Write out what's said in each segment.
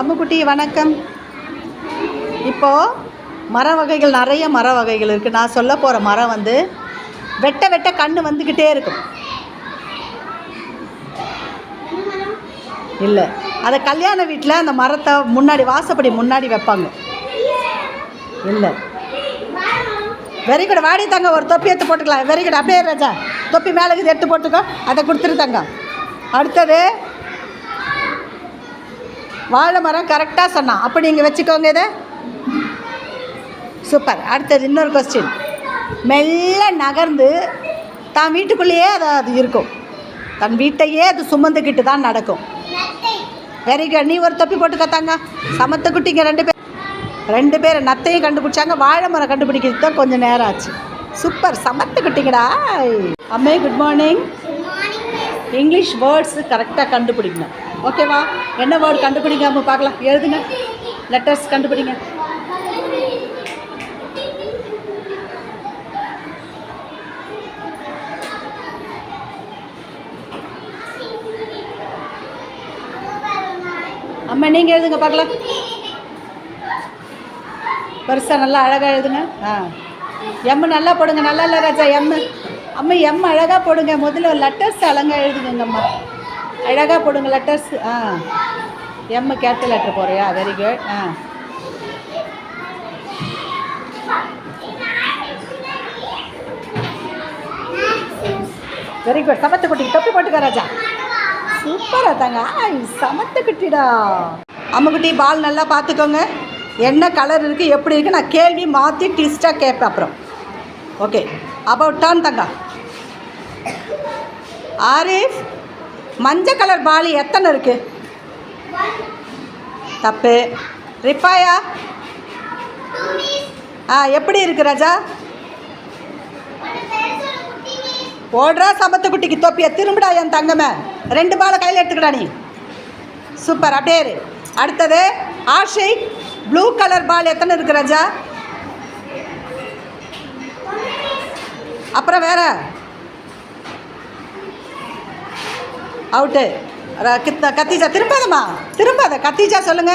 அம்முக்குட்டி வணக்கம். இப்போது மர வகைகள் நிறைய மர வகைகள் இருக்குது நான் சொல்ல போகிற மரம் வந்து வெட்ட வெட்ட கண் வந்துக்கிட்டே இருக்கும். இல்லை. அதை கல்யாண வீட்டில் அந்த மரத்தை முன்னாடி வாசப்படி முன்னாடி வைப்பாங்க. இல்லை. வெரி குட் வாடி தங்க ஒரு தொப்பி எடுத்து போட்டுக்கலாம். வெரி குட் அப்படியே ராஜா. தொப்பி மேலே எடுத்து போட்டுக்கோ. அதை கொடுத்துரு தங்க அடுத்தது வாழை மரம் கரெக்டாக சொன்னான் அப்போ நீங்கள் வச்சுக்கோங்க இதை. சூப்பர் அடுத்தது இன்னொரு கொஸ்டின் மெல்ல நகர்ந்து தான் வீட்டுக்குள்ளேயே அது அது இருக்கும். தன் வீட்டையே அது சுமந்துக்கிட்டு தான் நடக்கும். வெரி குட் நீ ஒரு தொப்பி போட்டு கத்தாங்க. சமத்து குட்டிங்க ரெண்டு பேர். ரெண்டு பேர் நத்தையும் கண்டுபிடிச்சாங்க. வாழை மரம் கண்டுபிடிக்கிறது தான் கொஞ்சம் நேரம் ஆச்சு. சூப்பர் சமத்து குட்டிங்கடா. அம்மே குட் மார்னிங் இங்கிலீஷ் வேர்ட்ஸ் கரெக்டாக கண்டுபிடிக்கணும். ஓகேவா? என்ன வேர்டு கண்டுபிடிங்க? அம்மா பார்க்கலாம். எழுதுங்க. லெட்டர்ஸ் கண்டுபிடிங்க. அம்மா நீங்கள் எழுதுங்க பார்க்கலாம். பெருசாக நல்லா அழகாக எழுதுங்க. ஆ. எம்மு நல்லா போடுங்க. நல்லா இல்லை ராஜா எம்மு அம்மா எம் அழகாக போடுங்க. முதல்ல லெட்டர்ஸ் அழகாக எழுதுங்க அம்மா அழகாக போடுங்க லெட்டர்ஸ் ஆ. எம்மு கேபிட்டல் லெட்டர் போறியா வெரி குட் ஆ. வெரி குட் சமத்து குட்டி தொப்பி போட்டுக்க ராஜா. சூப்பராக தாங்க. ஆய் சமத்து குட்டிடா. அம்மக்குட்டி பால் நல்லா பார்த்துக்கோங்க என்ன கலர் இருக்குது எப்படி இருக்குது நான் கேள்வி மாற்றி டிஸ்ட்டாக கேட்பேன் அப்புறம். ஓகே அபவுட் டான் தங்கா. ஆரிஃப் மஞ்சள் கலர் பால் எத்தனை இருக்கு? தப்பு. ரிஃபாயா? ஆ எப்படி இருக்கு ராஜா? ஓடுறா சமத்து குட்டிக்கு தொப்பியை. திரும்பிடா என் தங்கமே. ரெண்டு பாலை கையில் எடுத்துக்கடா நீ. சூப்பர் அப்படியே அடுத்தது ஆஷை ப்ளூ கலர் பால் எத்தனை இருக்கு ராஜா? அப்புறம் வேற? அவுட்டு கத்திஜா திரும்பாதம்மா. திரும்பாத கத்திஜா சொல்லுங்க.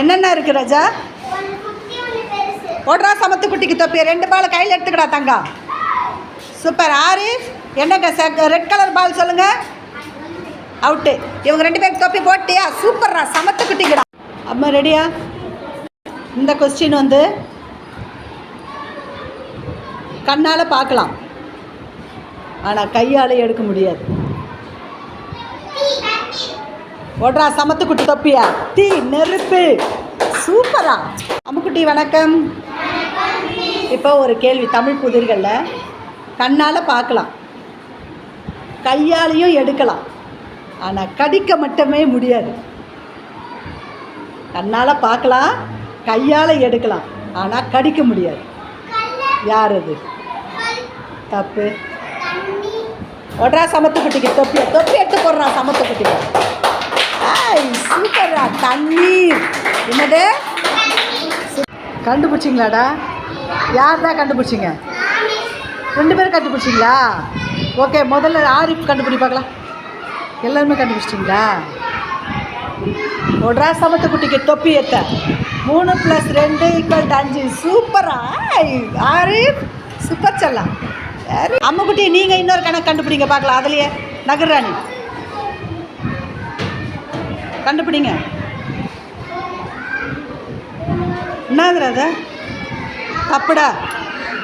என்னென்ன இருக்கு ராஜா? ஓடுறா சமத்து குட்டிக்கு தொப்பி. ரெண்டு பால் கையில் எடுத்துக்கடா தங்கா. சூப்பர் ஆரிஃப். என்னங்க ரெட் கலர் பால் சொல்லுங்க. அவுட்டு இவங்க ரெண்டு பேருக்கு தொப்பி போட்டியா? சூப்பர்ரா சமத்து குட்டிங்கடா அம்மா ரெடியா இந்த கொஸ்டின் வந்து கண்ணால் பார்க்கலாம். ஆனால் கையால் எடுக்க முடியாது. ஓடுறா சமத்து குட்டி தொப்பியா. தீ நெருப்பு. சூப்பரா. அம்முக்குட்டி வணக்கம். இப்போ ஒரு கேள்வி தமிழ் புதிர்களில். கண்ணால் பார்க்கலாம். கையாலையும் எடுக்கலாம். ஆனால் கடிக்க மட்டுமே முடியாது. கண்ணால் பார்க்கலாம் கையால் எடுக்கலாம். ஆனால் கடிக்க முடியாது. யார் அது? தப்பு. ஒட்ரா சமத்து குட்டிக்கு தொப்பி தொப்பி எடுத்து போடுறான் சமத்து குட்டிக்கு. சூப்பரா தண்ணீர். என்னது? கண்டுபிடிச்சிங்களாடா? யார் தான் கண்டுபிடிச்சிங்க? ரெண்டு பேரும் கண்டுபிடிச்சிங்களா? ஓகே முதல்ல ஆரிஃப் கண்டுபிடி பார்க்கலாம். எல்லாருமே கண்டுபிடிச்சிட்டிங்களா? ஒட்ரா சமத்து குட்டிக்கு தொப்பி எத்த மூணு ப்ளஸ் ரெண்டு ஈக்குவல் அஞ்சு. சூப்பரா ஆரிஃப் சூப்பர் செல்லாம் சரி அம்முக்குட்டி நீங்கள் இன்னொரு கணக்கு கண்டுபிடிங்க பார்க்கலாம். அதுலேயே நகர்ராணி. கண்டுபிடிங்க. என்னதுடா அது? தப்புடா.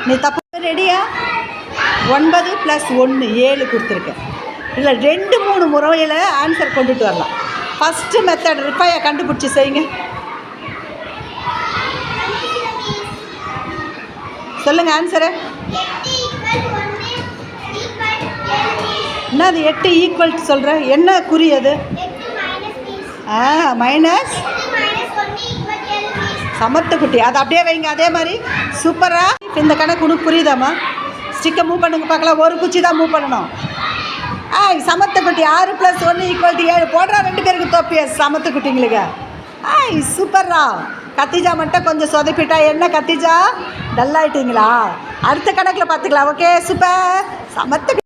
நீ தப்பு ரெடியா? ஒன்பது ப்ளஸ் ஒன்று ஏழு கொடுத்துருக்கேன் இல்லை ரெண்டு மூணு முறையில் ஆன்சர் கொண்டுட்டு வரலாம். ஃபஸ்ட்டு மெத்தட் ரிப்பாயை கண்டுபிடிச்சி செய்யுங்க. சொல்லுங்கள் ஆன்சரு என்ன அது எட்டு ஈக்குவல் சொல்கிற என்ன குறி அது? ஆ மைனஸ் சமத்துக்குட்டி. அது அதை அப்படியே வைங்க அதே மாதிரி. சூப்பராக இந்த கணக்கு உனக்கு புரியுதாம்மா? ஸ்டிக்கை மூவ் பண்ணுங்க பார்க்கலாம். ஒரு குச்சி தான் மூவ் பண்ணணும். ஆய் சமத்துக்குட்டி ஆறு ப்ளஸ் ஒன்று ஈக்குவல் டு ஏழு. போடுறா ரெண்டு பேருக்கு தொப்பிய. சமத்துக்குட்டிங்களுக்கு. ஆய் சூப்பர்ரா கத்திஜா மட்டும் கொஞ்சம் சொதப்பிட்டா என்ன கத்திஜா? டல்லாயிட்டீங்களா அடுத்த கணக்கில் பார்த்துக்கலாம் ஓகே சூப்பர் சமத்து